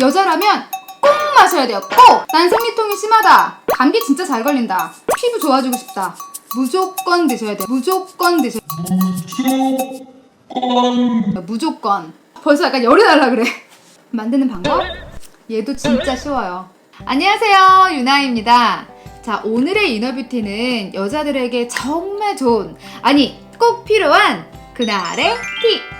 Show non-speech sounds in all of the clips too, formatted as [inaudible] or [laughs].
여자라면 꼭 마셔야 돼요. 꼭! 난 생리통이 심하다. 감기 진짜 잘 걸린다. 피부 좋아지고 싶다. 무조건 드셔야 돼요. 무조건 드셔야 돼요. 무조건. 벌써 약간 열이 날라 그래. 만드는 방법? 얘도 진짜 쉬워요. 안녕하세요. 유나입니다. 자, 오늘의 이너뷰티는 여자들에게 정말 좋은, 아니, 꼭 필요한 그날의 티.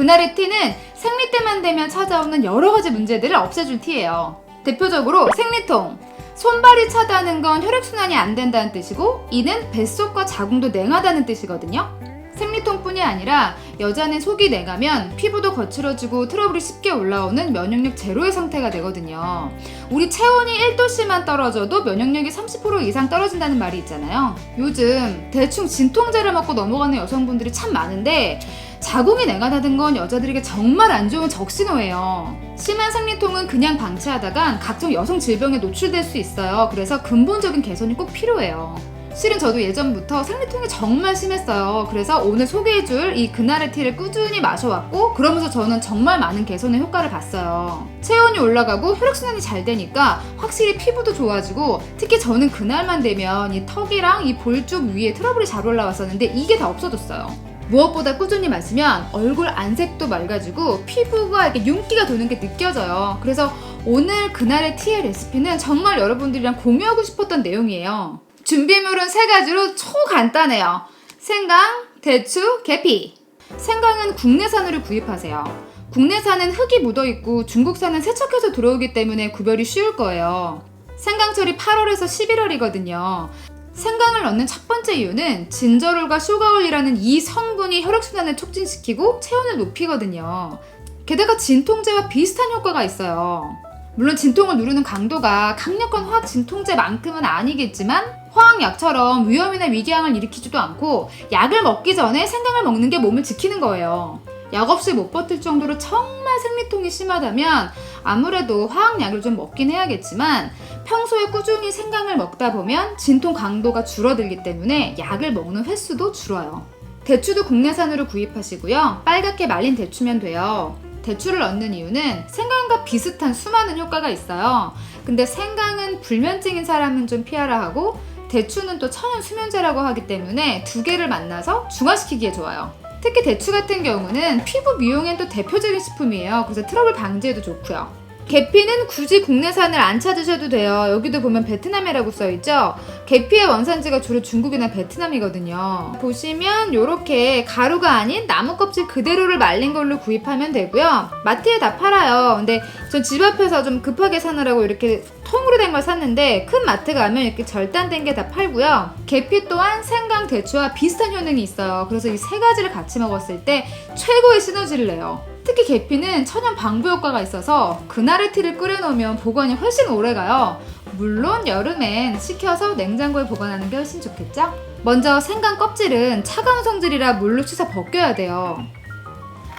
그날의 티는 생리 때만 되면 찾아오는 여러 가지 문제들을 없애줄 티예요. 대표적으로 생리통. 손발이 차다는 건 혈액순환이 안 된다는 뜻이고, 이는 뱃속과 자궁도 냉하다는 뜻이거든요. 생리통뿐이 아니라 여자는 속이 냉하면 피부도 거칠어지고 트러블이 쉽게 올라오는 면역력 제로의 상태가 되거든요. 우리 체온이 1도씨만 떨어져도 면역력이 30% 이상 떨어진다는 말이 있잖아요. 요즘 대충 진통제를 먹고 넘어가는 여성분들이 참 많은데 자궁이 냉하다는 건 여자들에게 정말 안 좋은 적신호예요. 심한 생리통은 그냥 방치하다간 각종 여성 질병에 노출될 수 있어요. 그래서 근본적인 개선이 꼭 필요해요. 실은 저도 예전부터 생리통이 정말 심했어요. 그래서 오늘 소개해줄 이 그날의 티를 꾸준히 마셔왔고, 그러면서 저는 정말 많은 개선의 효과를 봤어요. 체온이 올라가고 혈액순환이 잘 되니까 확실히 피부도 좋아지고, 특히 저는 그날만 되면 이 턱이랑 이 볼쪽 위에 트러블이 잘 올라왔었는데 이게 다 없어졌어요. 무엇보다 꾸준히 마시면 얼굴 안색도 맑아지고 피부가 이렇게 윤기가 도는 게 느껴져요. 그래서 오늘 그날의 티의 레시피는 정말 여러분들이랑 공유하고 싶었던 내용이에요. 준비물은 세 가지로 초간단해요. 생강, 대추, 계피. 생강은 국내산으로 구입하세요. 국내산은 흙이 묻어있고 중국산은 세척해서 들어오기 때문에 구별이 쉬울 거예요. 생강철이 8월에서 11월이거든요. 생강을 넣는 첫 번째 이유는 진저롤과 쇼가올이라는 이 성분이 혈액순환을 촉진시키고 체온을 높이거든요. 게다가 진통제와 비슷한 효과가 있어요. 물론 진통을 누르는 강도가 강력한 화학 진통제만큼은 아니겠지만 화학약처럼 위험이나 위궤양을 일으키지도 않고 약을 먹기 전에 생강을 먹는 게 몸을 지키는 거예요. 약 없이 못 버틸 정도로 정말 생리통이 심하다면 아무래도 화학약을 좀 먹긴 해야겠지만 평소에 꾸준히 생강을 먹다 보면 진통 강도가 줄어들기 때문에 약을 먹는 횟수도 줄어요. 대추도 국내산으로 구입하시고요. 빨갛게 말린 대추면 돼요. 대추를 넣는 이유는 생강과 비슷한 수많은 효과가 있어요. 근데 생강은 불면증인 사람은 좀 피하라 하고 대추는 또 천연 수면제라고 하기 때문에 두 개를 만나서 중화시키기에 좋아요. 특히 대추 같은 경우는 피부 미용엔 또 대표적인 식품이에요. 그래서 트러블 방지에도 좋고요. 계피는 굳이 국내산을 안 찾으셔도 돼요. 여기도 보면 베트남이라고 써있죠? 계피의 원산지가 주로 중국이나 베트남이거든요. 보시면 이렇게 가루가 아닌 나무 껍질 그대로를 말린 걸로 구입하면 되고요. 마트에 다 팔아요. 근데 전 집 앞에서 좀 급하게 사느라고 이렇게 통으로 된 걸 샀는데 큰 마트 가면 이렇게 절단된 게 다 팔고요. 계피 또한 생강, 대추와 비슷한 효능이 있어요. 그래서 이 세 가지를 같이 먹었을 때 최고의 시너지를 내요. 특히 계피는 천연 방부 효과가 있어서 그날의 티를 끓여놓으면 보관이 훨씬 오래 가요. 물론 여름엔 식혀서 냉장고에 보관하는 게 훨씬 좋겠죠? 먼저 생강 껍질은 차가운 성질이라 물로 씻어 벗겨야 돼요.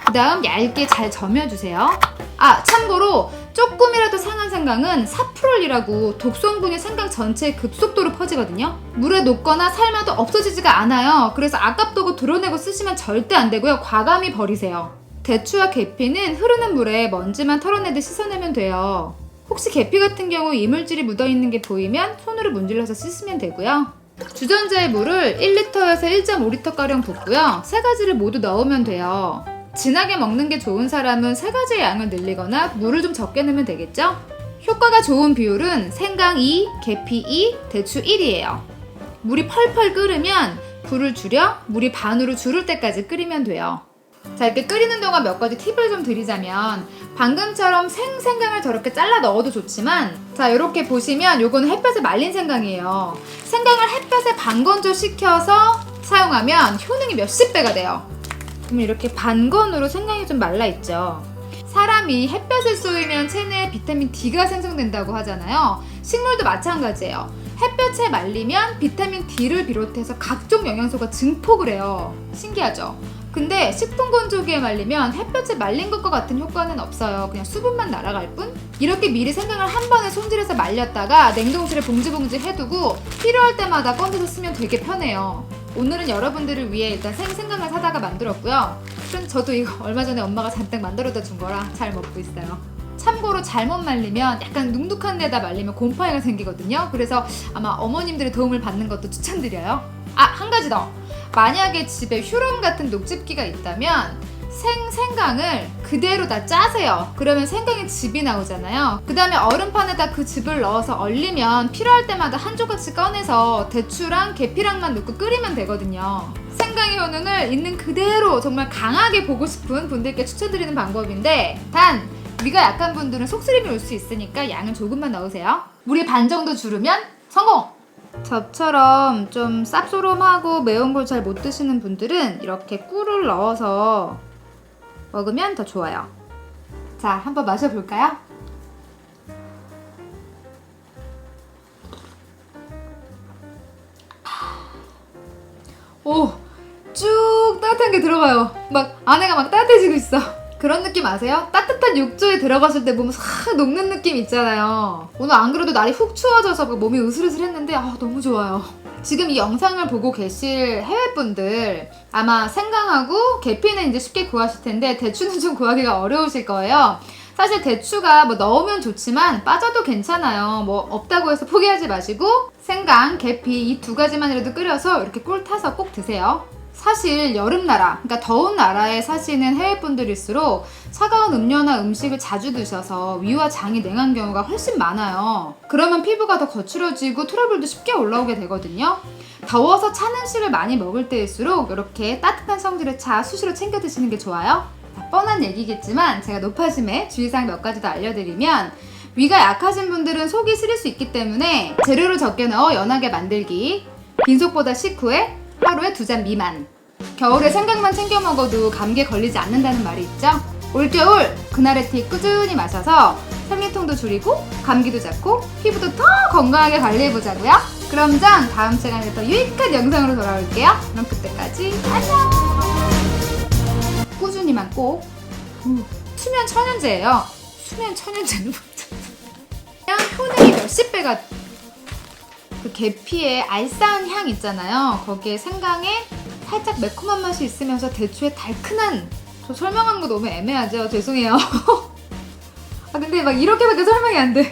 그 다음 얇게 잘 저며주세요. 아, 참고로 조금이라도 상한 생강은 사프롤이라고 독성분이 생강 전체에 급속도로 퍼지거든요. 물에 녹거나 삶아도 없어지지가 않아요. 그래서 아깝다고 드러내고 쓰시면 절대 안 되고요. 과감히 버리세요. 대추와 계피는 흐르는 물에 먼지만 털어내듯 씻어내면 돼요. 혹시 계피 같은 경우 이물질이 묻어있는 게 보이면 손으로 문질러서 씻으면 되고요. 주전자에 물을 1리터에서 1.5리터가량 붓고요. 세 가지를 모두 넣으면 돼요. 진하게 먹는 게 좋은 사람은 세 가지의 양을 늘리거나 물을 좀 적게 넣으면 되겠죠? 효과가 좋은 비율은 생강 2, 계피 2, 대추 1이에요. 물이 펄펄 끓으면 불을 줄여 물이 반으로 줄을 때까지 끓이면 돼요. 자, 이렇게 끓이는 동안 몇 가지 팁을 좀 드리자면 방금처럼 생 생강을 저렇게 잘라 넣어도 좋지만 자, 이렇게 보시면 요거는 햇볕에 말린 생강이에요. 생강을 햇볕에 반건조 시켜서 사용하면 효능이 몇십 배가 돼요. 그럼 이렇게 반건으로 생강이 좀 말라 있죠. 사람이 햇볕을 쏘이면 체내에 비타민 D가 생성된다고 하잖아요. 식물도 마찬가지예요. 햇볕에 말리면 비타민 D를 비롯해서 각종 영양소가 증폭을 해요. 신기하죠? 근데 식품 건조기에 말리면 햇볕에 말린 것과 같은 효과는 없어요. 그냥 수분만 날아갈 뿐. 이렇게 미리 생강을 한 번에 손질해서 말렸다가 냉동실에 봉지봉지 해두고 필요할 때마다 꺼내서 쓰면 되게 편해요. 오늘은 여러분들을 위해 일단 생생강을 사다가 만들었고요. 실은 저도 이거 [laughs] 얼마 전에 엄마가 잔뜩 만들어다 준 거라 잘 먹고 있어요. 참고로 잘못 말리면 약간 눅눅한 데다 말리면 곰팡이가 생기거든요. 그래서 아마 어머님들의 도움을 받는 것도 추천드려요. 아, 한 가지 더. 만약에 집에 휴롬 같은 녹즙기가 있다면 생 생강을 그대로 다 짜세요. 그러면 생강의 즙이 나오잖아요. 그 다음에 얼음판에다 그 즙을 넣어서 얼리면 필요할 때마다 한 조각씩 꺼내서 대추랑 계피랑만 넣고 끓이면 되거든요. 생강의 효능을 있는 그대로 정말 강하게 보고 싶은 분들께 추천드리는 방법인데 단 위가 약한 분들은 속쓰림이 올 수 있으니까 양을 조금만 넣으세요. 물이 반 정도 주르면 성공! 저처럼 좀 쌉소름하고 매운 걸 잘 못 드시는 분들은 이렇게 꿀을 넣어서 먹으면 더 좋아요. 자, 한번 마셔볼까요? 오, 쭉 따뜻한 게 들어가요. 막 안에가 막 따뜻해지고 있어. 그런 느낌 아세요? 따뜻한 욕조에 들어갔을 때 몸 싹 녹는 느낌 있잖아요. 오늘 안 그래도 날이 훅 추워져서 막 몸이 으슬으슬했는데 아, 너무 좋아요. 지금 이 영상을 보고 계실 해외분들 아마 생강하고 계피는 이제 쉽게 구하실 텐데 대추는 좀 구하기가 어려우실 거예요. 사실 대추가 뭐 넣으면 좋지만 빠져도 괜찮아요. 뭐 없다고 해서 포기하지 마시고 생강, 계피 이 두 가지만이라도 끓여서 이렇게 꿀 타서 꼭 드세요. 사실 여름 나라, 그러니까 더운 나라에 사시는 해외 분들일수록 차가운 음료나 음식을 자주 드셔서 위와 장이 냉한 경우가 훨씬 많아요. 그러면 피부가 더 거칠어지고 트러블도 쉽게 올라오게 되거든요. 더워서 찬 음식을 많이 먹을 때일수록 이렇게 따뜻한 성질의 차 수시로 챙겨 드시는 게 좋아요. 자, 뻔한 얘기겠지만 제가 노파심에 주의사항 몇 가지 더 알려드리면 위가 약하신 분들은 속이 쓰릴 수 있기 때문에 재료를 적게 넣어 연하게 만들기 빈속보다 식후에 하루에 두 잔 미만. 겨울에 생강만 챙겨 먹어도 감기에 걸리지 않는다는 말이 있죠? 올겨울! 그날의 티 꾸준히 마셔서 생리통도 줄이고 감기도 잡고 피부도 더 건강하게 관리해보자고요. 그럼 전 다음 시간에 더 유익한 영상으로 돌아올게요. 그럼 그때까지 안녕! 꾸준히만 꼭. 음, 수면 천연제예요. 수면 천연제는 뭐죠? 그냥 효능이 몇십 배가 그 계피의 알싸한 향 있잖아요. 거기에 생강에 살짝 매콤한 맛이 있으면서 대추의 달큰한 저 설명하는 거 너무 애매하죠. 죄송해요. [laughs] 아 근데 막 이렇게밖에 설명이 안 돼.